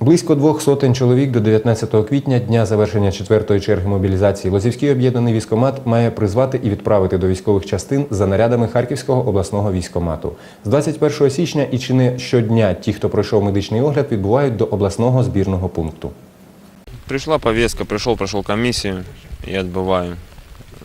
Близько двох сотень чоловік до 19 квітня, дня завершення четвертої черги мобілізації, Лозівський об'єднаний військомат має призвати і відправити до військових частин за нарядами Харківського обласного військомату. З 21 січня і чи не щодня ті, хто пройшов медичний огляд, відбувають до обласного збірного пункту. Пришла повестка, пришел, прошел комиссию и отбываю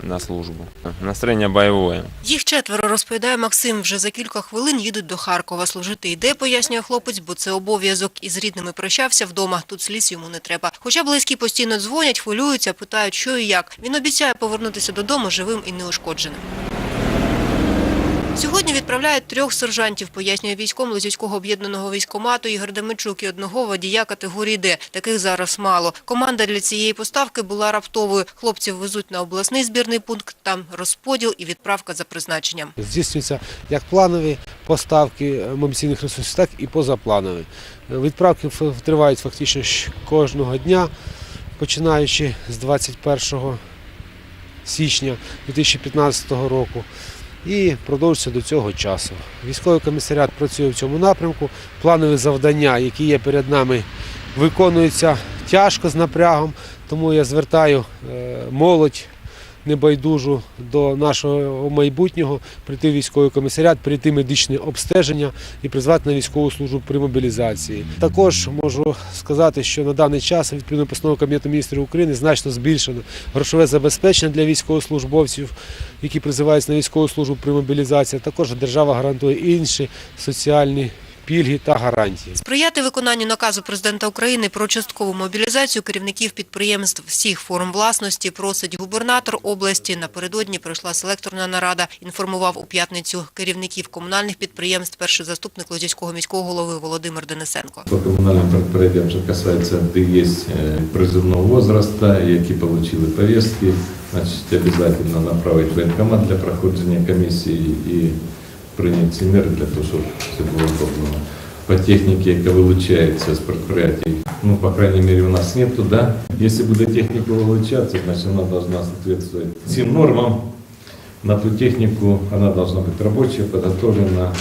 на службу. Настроєння бойове. Їх четверо, розповідає Максим. Вже за кілька хвилин їдуть до Харкова. Служити йде, пояснює хлопець, бо це обов'язок. Із рідними прощався вдома. Тут сліз йому не треба. Хоча близькі постійно дзвонять, хвилюються, питають, що і як. Він обіцяє повернутися додому живим і неушкодженим. Сьогодні відправляють трьох сержантів, пояснює військом Лозівського об'єднаного військомату Ігор Демичук і одного водія категорії Д. Таких зараз мало. Команда для цієї поставки була раптовою. Хлопців везуть на обласний збірний пункт, там розподіл і відправка за призначенням. Здійснюються як планові поставки мобілізаційних ресурсів, так і позапланові. Відправки тривають фактично кожного дня, починаючи з 21 січня 2015 року. І продовжиться до цього часу. Військовий комісаріат працює в цьому напрямку. Планові завдання, які є перед нами, виконуються тяжко з напрягом. Тому я звертаю е, молодь небайдужу до нашого майбутнього, прийти в військовий комісаріат, прийти медичне обстеження і призвати на військову службу при мобілізації. Також можу сказати, що на даний час відповідно постанови Кабінету міністрів України значно збільшено грошове забезпечення для військовослужбовців, які призиваються на військову службу при мобілізації. Також держава гарантує інші соціальні пільги та гарантії. Сприяти виконанню наказу президента України про часткову мобілізацію керівників підприємств всіх форм власності просить губернатор області. Напередодні пройшла селекторна нарада. Інформував у п'ятницю керівників комунальних підприємств перший заступник Лозівського міського голови Володимир Денисенко. По комунальним предприятиям, що касається, де є е, призывного возраста, які отримали повестки, значить, обов'язково направити в воєнкомат для проходження комісії і прийняти ці міри для того, щоб все було зроблено. По техніці, яка вилучається з предприятий, ну, по крайней мере, у нас нету, да? Если буде техника вылучаться, значит, она должна соответствовать всем нормам. На ту технику она должна быть рабочая, подготовлена,